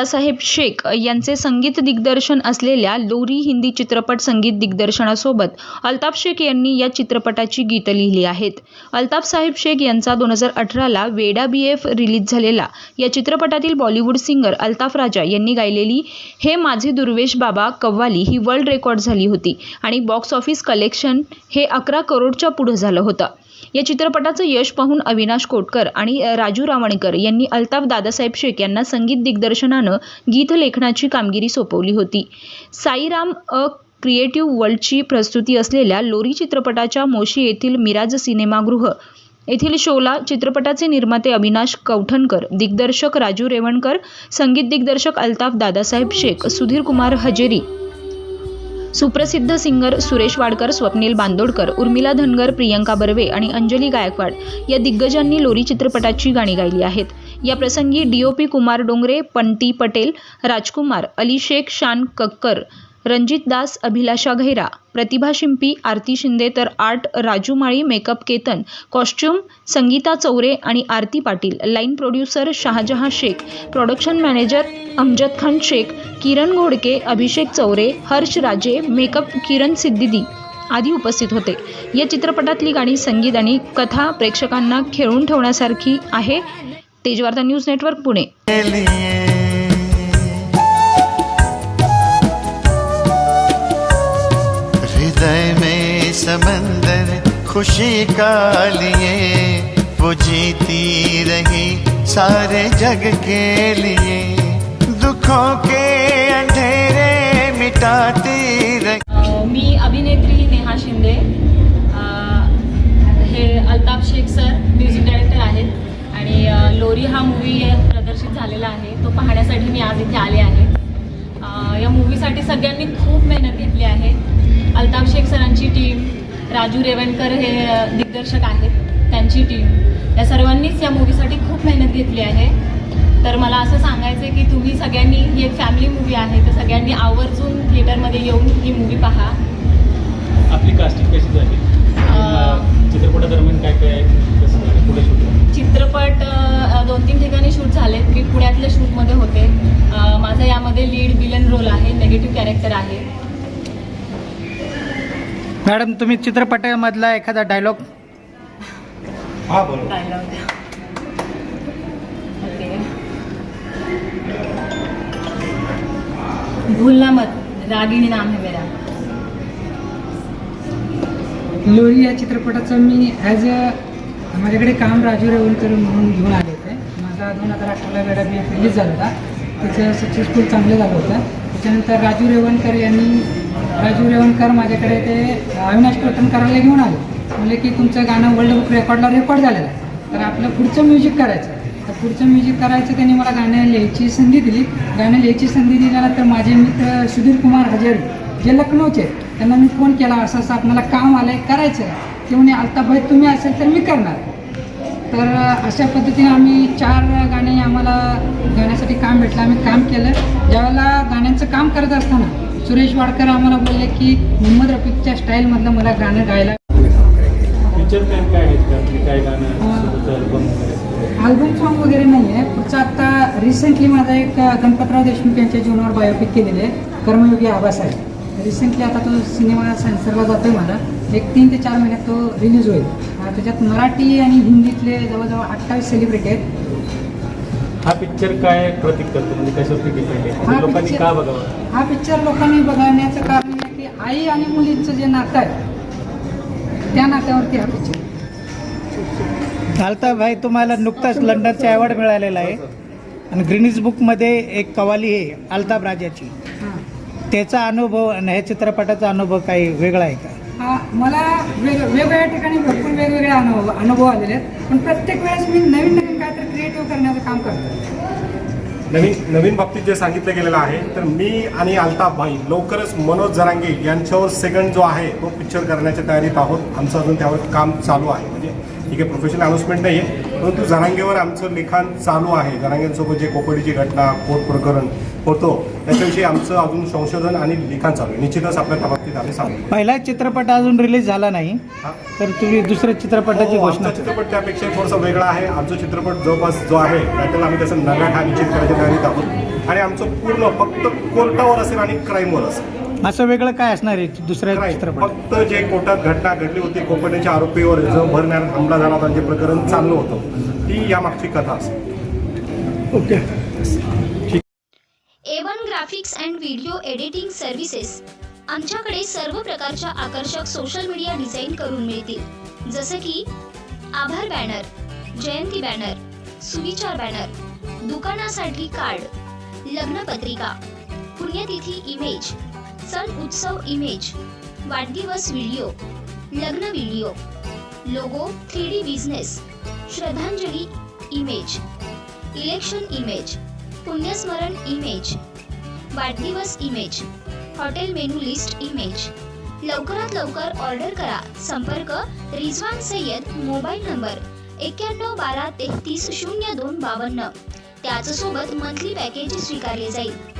दादासाहेब शेख यांचे संगीत दिग्दर्शन असलेल्या लोरी हिंदी चित्रपट संगीत दिग्दर्शनासोबत अल्ताफ शेख यांनी या चित्रपटाची गीतं लिहिली आहेत. अल्ताफ साहेब शेख यांचा दोन हजार अठराला वेडा बी एफ रिलीज झालेला. या चित्रपटातील बॉलिवूड सिंगर अल्ताफ राजा यांनी गायलेली हे माझे दुर्वेश बाबा कव्वाली ही वर्ल्ड रेकॉर्ड झाली होती आणि बॉक्स ऑफिस कलेक्शन हे अकरा करोडच्या पुढं झालं होतं. या चित्रपटाचं यश पाहून अविनाश कोटकर आणि राजू रावणकर यांनी अल्ताफ दादासाहेब शेख यांना संगीत दिग्दर्शनानं गीत लेखनाची कामगिरी सोपवली होती. साईराम अ क्रिएटिव्ह वर्ल्डची प्रस्तुती असलेल्या लोरी चित्रपटाच्या मोशी येथील मिराज सिनेमागृह येथील शोला चित्रपटाचे निर्माते अविनाश कौठणकर दिग्दर्शक राजू रेवणकर संगीत दिग्दर्शक अल्ताफ दादासाहेब शेख सुधीर कुमार हजेरी सुप्रसिद्ध सिंगर सुरेश वाडकर स्वप्नील बांदोडकर उर्मिला धनगर प्रियंका बर्वे आणि अंजली गायकवाड या दिग्गजांनी लोरी चित्रपटाची गाणी गायली आहेत. या प्रसंगी डीओपी कुमार डोंगरे पंटी पटेल राजकुमार अली शेख शान कक्कर रणजित दास अभिलाषा घैरा प्रतिभा शिंपी आरती शिंदे तर art Raju Mali makeup Ketan costume Sangeeta Chaure आणि Aarti Patil line producer Shahajaha Shaikh production manager Amjad Khan Shaikh Kiran Ghodke Abhishek Chaure Harsh Raje makeup Kiran सिद्दीदी आदी उपस्थित होते. या चित्रपटातली गाणी संगीत आणि कथा प्रेक्षकांना खेळून ठेवण्यासारखी आहे. Tejvarta news network Pune. खुशी का लिए? वो जीती रही सारे जग के लिए। दुखों के अंधेरे मिटाती रही। मी अभिनेत्री नेहा शिंदे. राजू रेवणकर हे दिग्दर्शक आहेत त्यांची टीम या सर्वांनीच या मूवीसाठी खूप मेहनत घेतली आहे. तर मला असं सांगायचं आहे की तुम्ही सगळ्यांनी ही एक फॅमिली मूवी आहे तर सगळ्यांनी आवर्जून थिएटरमध्ये येऊन ही मूवी पहा. आपली कास्टिंग कशी झाली? चित्रपटादरम्यान काय काय शूट? चित्रपट दोन तीन ठिकाणी शूट झालेत मी पुण्यातल्या शूटमध्ये होते. माझा यामध्ये लीड विलन रोल आहे नेगेटिव्ह कॅरेक्टर आहे. मॅडम तुम्ही चित्रपटामधला एखादा डायलॉग हा डायलॉग ओके भूलना मत. रागिणी नाम है मेरा. लोरी या चित्रपटाचं मी ॲज अ माझ्याकडे काम राजू रेवणकर म्हणून घेऊन आले होते. माझा दोन हजार अठराला वेळा एफ रिलीज झाला होता. त्याचं सक्सेसफुल चांगलं झालं होतं. त्याच्यानंतर राजू रेवणकर यांनी राजू रेवणकर माझ्याकडे ते अविनाश कीर्तनकराला घेऊन आले. म्हणजे की तुमचं गाणं वर्ल्ड बुक रेकॉर्डला रेकॉर्ड झालेलं आहे. तर आपलं पुढचं म्युझिक करायचं तर पुढचं म्युझिक करायचं त्यांनी मला गाणं लिहायची संधी दिली. गाणं लिहायची संधी दिल्यानंतर माझे मित्र सुधीर कुमार हजारी जे लखनौचे त्यांना मी फोन केला. असं असं आपल्याला काम आलं आहे करायचं आहे. ते म्हणे अल्ताभाई तुम्ही असेल तर मी करणार. तर अशा पद्धतीने आम्ही चार गाणे आम्हाला गाण्यासाठी काम भेटलं. आम्ही काम केलं. ज्यावेळेला गाण्यांचं काम करत असताना सुरेश वाडकर आम्हाला बोलले की मोहम्मद रफीकच्या स्टाईलमधलं मला गाणं गायला म्हणजे अल्बम सॉन्ग वगैरे? नाही आहे पुढचं आत्ता रिसेंटली माझा एक गणपतराव देशमुख यांच्या जीवनावर बायोपिक केलेली आहे कर्मयोगी आबासाहेब. रिसेंटली आता तो सिनेमा सेन्सरला जातो आहे माझा एक तीन ते चार महिन्यात तो रिलीज होईल. त्याच्यात मराठी आणि हिंदीतले जवळजवळ अठ्ठावीस सेलिब्रिटी आहेत. हा पिक्चर काय प्रतीक करतो? म्हणजे कशावरती डिपेंड आहे लोकांनी का बघावं? हा पिक्चर लोकांनी बघण्याचं कारण आहे की आई आणि मुलींचं जे नातं आहे त्या नात्यावरती हा पिक्चर घालता भाई तुम्हाला नुकताच लंडनचा अवॉर्ड मिळालेला आहे. आणि ग्रीनिज बुकमध्ये एक कवाली आहे अल्ताफ राजाची. हां. त्याचा अनुभव आणि ह्या चित्रपटाचा अनुभव काही वेगळा आहे का? हा मला वेग वेगवेगळ्या ठिकाणी भरपूर वेगवेगळे अनुभव अनुभव आलेले आहेत. पण प्रत्येक वेळेस मी नवीन क्रिएटिव्ह करण्याचं काम करतो नवीन नवीन बाबतीत जे सांगितलं गेलेलं आहे तर मी आणि अल्ताफ भाई लवकरच मनोज जरांगे यांच्यावर सेकंड जो आहे तो पिक्चर करण्याच्या तयारीत आहोत. आमचं अजून त्यावर काम चालू आहे. म्हणजे ठीक आहे प्रोफेशनल अनाउन्समेंट नाही आहे परंतु जरांगेवर आमचं लिखाण चालू आहे. जरांगेंसोबत जे कोकणीची घटना कोर्ट प्रकरण होतो त्याच्याविषयी आमचं अजून संशोधन आणि लिखाण चालू आहे. निश्चितच आपल्या त्या बाबतीत आम्ही सांगू. पहिला चित्रपट अजून रिलीज झाला नाही. तर तुम्ही दुसऱ्या चित्रपटाची हो, घोषणा चित्रपट त्यापेक्षा थोडासा वेगळा आहे. आमचा चित्रपट जवळपास जो आहे त्यातला आम्ही त्याचा नव्या निश्चित तयारीत आहोत. आणि आमचं पूर्ण फक्त कोर्टावर असेल आणि क्राईमवर असेल. असं वेगळं काय असणार आहे दुसऱ्या चित्रपट फक्त जे कोर्टात घटना घडली होती कोकणच्या आरोपीवर जो भरण्यात हमला झाला होता जे प्रकरण चाललं होतं ती यामागची कथा असेल. Okay. A one graphics and video editing services आमच्याकडे सर्व प्रकारच्या आकर्षक सोशल मीडिया डिझाईन करून मिळतील. जसे की आभार बॅनर जयंती बॅनर सुविचार बॅनर दुकानासाठी कार्ड लग्नपत्रिका पुण्यतिथी इमेज सण उत्सव इमेज वाढदिवस व्हिडिओ लग्न video logo three D business श्रद्धांजली इमेज इलेक्शन इमेज पुण्यस्मरण इमेज वाढदिवस image hotel menu list image लवकरात लवकर ऑर्डर करा. संपर्क रिझवान सय्यद मोबाईल नंबर एक्क्याण्णव बारा तेहतीस शून्य दोन बावन्न. त्याचसोबत मंथली पॅकेज स्वीकारले जाईल.